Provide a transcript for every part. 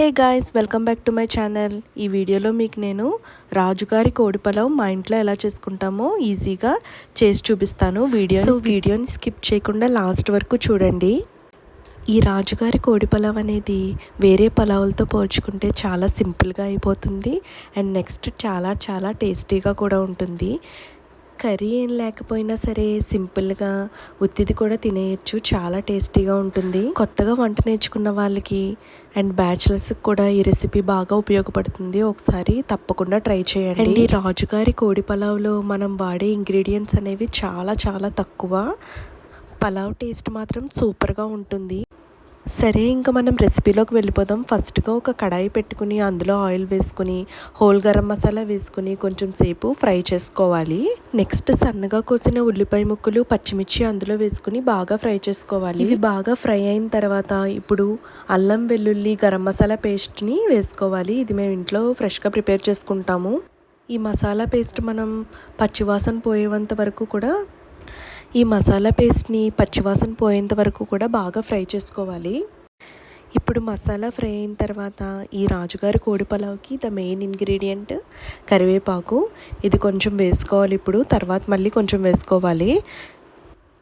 Hey guys welcome back to my channel. ఈ వీడియోలో మీకు నేను రాజుగారి కోడి పలావ్ మా ఇంట్లో ఎలా చేసుకుంటామో ఈజీగా చేసి చూపిస్తాను. వీడియో వీడియోని స్కిప్ చేయకుండా లాస్ట్ వరకు చూడండి. ఈ రాజుగారి కోడి పలావ్ అనేది వేరే పలావులతో పోల్చుకుంటే చాలా సింపుల్గా అయిపోతుంది. అండ్ నెక్స్ట్ చాలా చాలా టేస్టీగా కూడా ఉంటుంది. కర్రీ ఏం లేకపోయినా సరే సింపుల్గా ఉత్తిది కూడా తినేయచ్చు. చాలా టేస్టీగా ఉంటుంది. కొత్తగా వంట నేర్చుకున్న వాళ్ళకి అండ్ బ్యాచిలర్స్కి కూడా ఈ రెసిపీ బాగా ఉపయోగపడుతుంది. ఒకసారి తప్పకుండా ట్రై చేయండి. అండ్ ఈ రాజుగారి కోడి పలావ్లో మనం వాడే ఇంగ్రీడియంట్స్ అనేవి చాలా చాలా తక్కువ. పలావ్ టేస్ట్ మాత్రం సూపర్గా ఉంటుంది. సరే ఇంకా మనం రెసిపీలోకి వెళ్ళిపోదాం. ఫస్ట్గా ఒక కడాయి పెట్టుకుని అందులో ఆయిల్ వేసుకుని హోల్ గరం మసాలా వేసుకుని కొంచెం సేపు ఫ్రై చేసుకోవాలి. నెక్స్ట్ సన్నగా కోసిన ఉల్లిపాయ ముక్కలు పచ్చిమిర్చి అందులో వేసుకుని బాగా ఫ్రై చేసుకోవాలి. ఇవి బాగా ఫ్రై అయిన తర్వాత ఇప్పుడు అల్లం వెల్లుల్లి గరం మసాలా పేస్ట్ని వేసుకోవాలి. ఇది మేము ఇంట్లో ఫ్రెష్గా ప్రిపేర్ చేసుకుంటాము. ఈ మసాలా పేస్ట్ మనం పచ్చివాసన పోయేంత వరకు కూడా ఈ మసాలా పేస్ట్ని పచ్చివాసన పోయేంత వరకు కూడా బాగా ఫ్రై చేసుకోవాలి. ఇప్పుడు మసాలా ఫ్రై అయిన తర్వాత ఈ రాజుగారి కోడి పలావ్కి ద మెయిన్ ఇంగ్రీడియంట్ కరివేపాకు. ఇది కొంచెం వేసుకోవాలి ఇప్పుడు తర్వాత మళ్ళీ కొంచెం వేసుకోవాలి.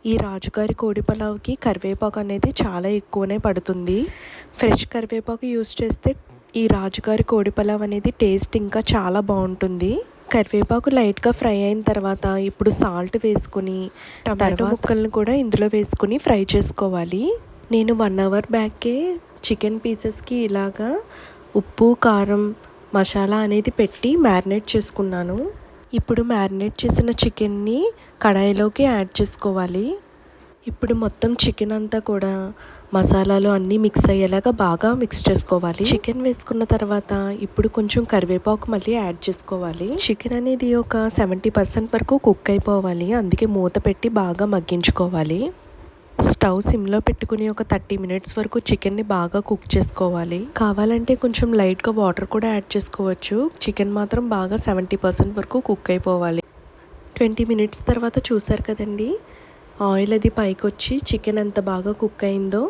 ఈ రాజుగారి కోడి పలావ్కి కరివేపాకు అనేది చాలా ఎక్కువనే పడుతుంది. ఫ్రెష్ కరివేపాకు యూస్ చేస్తే ఈ రాజుగారి కోడి పలావ్ అనేది టేస్ట్ ఇంకా చాలా బాగుంటుంది. కరివేపాకు లైట్గా ఫ్రై అయిన తర్వాత ఇప్పుడు సాల్ట్ వేసుకుని టమాటో ముక్కలను కూడా ఇందులో వేసుకుని ఫ్రై చేసుకోవాలి. నేను వన్ అవర్ బ్యాకే చికెన్ పీసెస్కి ఇలాగా ఉప్పు కారం మసాలా అనేది పెట్టి మ్యారినేట్ చేసుకున్నాను. ఇప్పుడు మ్యారినేట్ చేసిన చికెన్ని కడాయిలోకి యాడ్ చేసుకోవాలి. ఇప్పుడు మొత్తం చికెన్ అంతా కూడా మసాలాలు అన్నీ మిక్స్ అయ్యేలాగా బాగా మిక్స్ చేసుకోవాలి. చికెన్ వేసుకున్న తర్వాత ఇప్పుడు కొంచెం కరివేపాకు మళ్ళీ యాడ్ చేసుకోవాలి. చికెన్ అనేది ఒక సెవెంటీ పర్సెంట్ వరకు కుక్ అయిపోవాలి. అందుకే మూత పెట్టి బాగా మగ్గించుకోవాలి. స్టవ్ సిమ్లో పెట్టుకుని ఒక థర్టీ మినిట్స్ వరకు చికెన్ని బాగా కుక్ చేసుకోవాలి. కావాలంటే కొంచెం లైట్గా వాటర్ కూడా యాడ్ చేసుకోవచ్చు. చికెన్ మాత్రం బాగా సెవెంటీ పర్సెంట్ వరకు కుక్ అయిపోవాలి. ట్వంటీ మినిట్స్ తర్వాత చూసారు కదండి? ఆయిల్ అది పైకి వచ్చి చికెన్ ఎంత బాగా కుక్ అయిందో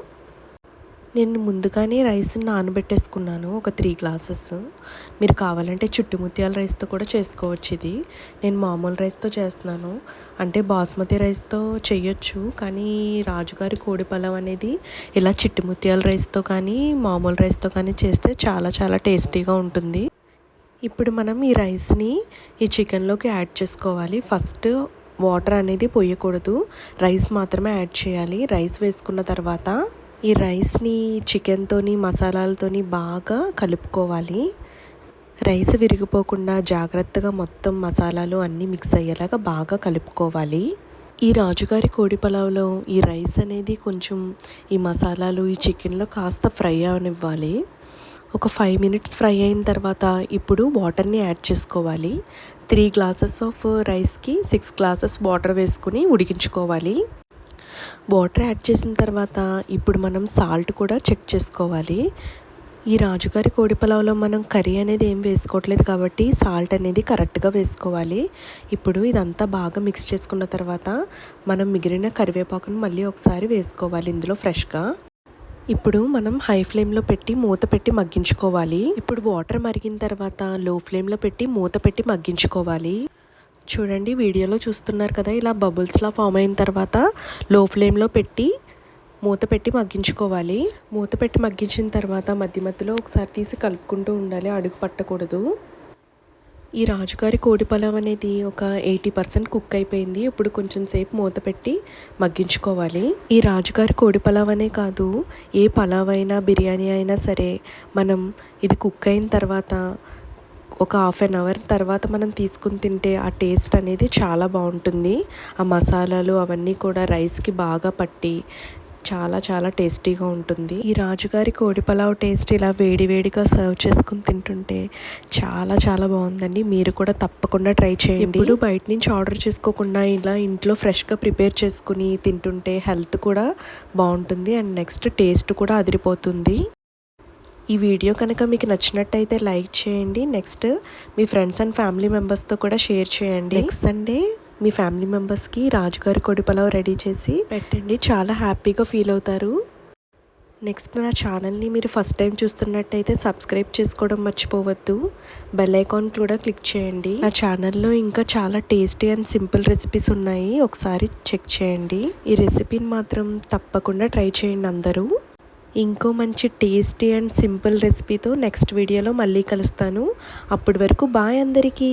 నేను ముందుగానే రైస్ నానబెట్టేసుకున్నాను ఒక త్రీ గ్లాసెస్. మీరు కావాలంటే చుట్టుముత్యాల రైస్తో కూడా చేసుకోవచ్చు ఇది. నేను మామూలు రైస్తో చేస్తున్నాను. అంటే బాస్మతి రైస్తో చేయొచ్చు కానీ రాజుగారి కోడి పలావ్ అనేది ఇలా చిట్టుముత్యాల రైస్తో కానీ మామూలు రైస్తో కానీ చేస్తే చాలా చాలా టేస్టీగా ఉంటుంది. ఇప్పుడు మనం ఈ రైస్ని ఈ చికెన్లోకి యాడ్ చేసుకోవాలి. ఫస్ట్ వాటర్ అనేది పోయకూడదు. రైస్ మాత్రమే యాడ్ చేయాలి. రైస్ వేసుకున్న తర్వాత ఈ రైస్ని చికెన్తోని మసాలాలతోని బాగా కలుపుకోవాలి. రైస్ విరిగిపోకుండా జాగ్రత్తగా మొత్తం మసాలాలు అన్నీ మిక్స్ అయ్యేలాగా బాగా కలుపుకోవాలి. ఈ రాజుగారి కోడి పలావ్లో ఈ రైస్ అనేది కొంచెం ఈ మసాలాలు ఈ చికెన్లో కాస్త ఫ్రై అవనివ్వాలి. ఒక ఫైవ్ మినిట్స్ ఫ్రై అయిన తర్వాత ఇప్పుడు వాటర్ని యాడ్ చేసుకోవాలి. త్రీ గ్లాసెస్ ఆఫ్ రైస్కి సిక్స్ గ్లాసెస్ వాటర్ వేసుకుని ఉడికించుకోవాలి. వాటర్ యాడ్ చేసిన తర్వాత ఇప్పుడు మనం సాల్ట్ కూడా చెక్ చేసుకోవాలి. ఈ రాజుగారి కోడి పొలంలో మనం కర్రీ అనేది ఏం వేసుకోవట్లేదు కాబట్టి సాల్ట్ అనేది కరెక్ట్గా వేసుకోవాలి. ఇప్పుడు ఇదంతా బాగా మిక్స్ చేసుకున్న తర్వాత మనం మిగిలిన కరివేపాకును మళ్ళీ ఒకసారి వేసుకోవాలి ఇందులో ఫ్రెష్గా ఇప్పుడు మనం హై ఫ్లేమ్లో పెట్టి మూత పెట్టి మగ్గించుకోవాలి. ఇప్పుడు వాటర్ మరిగిన తర్వాత లో ఫ్లేమ్లో పెట్టి మూత పెట్టి మగ్గించుకోవాలి. చూడండి వీడియోలో చూస్తున్నారు కదా ఇలా బబుల్స్లా ఫామ్ అయిన తర్వాత లో ఫ్లేమ్లో పెట్టి మూత పెట్టి మగ్గించుకోవాలి. మూత పెట్టి మగ్గించిన తర్వాత మధ్య మధ్యలో ఒకసారి తీసి కలుపుకుంటూ ఉండాలి అడుగు పట్టకూడదు. ఈ రాజుగారి కోడి పొలం అనేది ఒక ఎయిటీ పర్సెంట్ కుక్ అయిపోయింది. ఇప్పుడు కొంచెం సేపు మూత పెట్టి మగ్గించుకోవాలి. ఈ రాజుగారి కోడి పలావ్ అనే కాదు ఏ పలావ్ అయినా బిర్యానీ అయినా సరే మనం ఇది కుక్ అయిన తర్వాత ఒక హాఫ్ అన్ అవర్ తర్వాత మనం తీసుకుని తింటే ఆ టేస్ట్ అనేది చాలా బాగుంటుంది. ఆ మసాలాలు అవన్నీ కూడా రైస్కి బాగా పట్టి చాలా చాలా టేస్టీగా ఉంటుంది. ఈ రాజుగారి కోడి పలావ్ టేస్ట్ ఇలా వేడివేడిగా సర్వ్ చేసుకుని తింటుంటే చాలా చాలా బాగుందండి. మీరు కూడా తప్పకుండా ట్రై చేయండి. ఇప్పుడు బయట నుంచి ఆర్డర్ చేసుకోకుండా ఇలా ఇంట్లో ఫ్రెష్గా ప్రిపేర్ చేసుకుని తింటుంటే హెల్త్ కూడా బాగుంటుంది అండ్ నెక్స్ట్ టేస్ట్ కూడా అదిరిపోతుంది. ఈ వీడియో కనుక మీకు నచ్చినట్టయితే లైక్ చేయండి. నెక్స్ట్ మీ ఫ్రెండ్స్ అండ్ ఫ్యామిలీ మెంబర్స్తో కూడా షేర్ చేయండి. నెక్స్ట్ సండే మీ ఫ్యామిలీ మెంబర్స్కి రాజుగారి కొడి పలావ్ రెడీ చేసి పెట్టండి. చాలా హ్యాపీగా ఫీల్ అవుతారు. నెక్స్ట్ నా ఛానల్ని మీరు ఫస్ట్ టైం చూస్తున్నట్టయితే సబ్స్క్రైబ్ చేసుకోవడం మర్చిపోవద్దు. బెల్ ఐకాన్ కూడా క్లిక్ చేయండి. నా ఛానల్లో ఇంకా చాలా టేస్టీ అండ్ సింపుల్ రెసిపీస్ ఉన్నాయి. ఒకసారి చెక్ చేయండి. ఈ రెసిపీని మాత్రం తప్పకుండా ట్రై చేయండి అందరూ. ఇంకో మంచి టేస్టీ అండ్ సింపుల్ రెసిపీతో నెక్స్ట్ వీడియోలో మళ్ళీ కలుస్తాను. అప్పటి వరకు బాయ్ అందరికీ.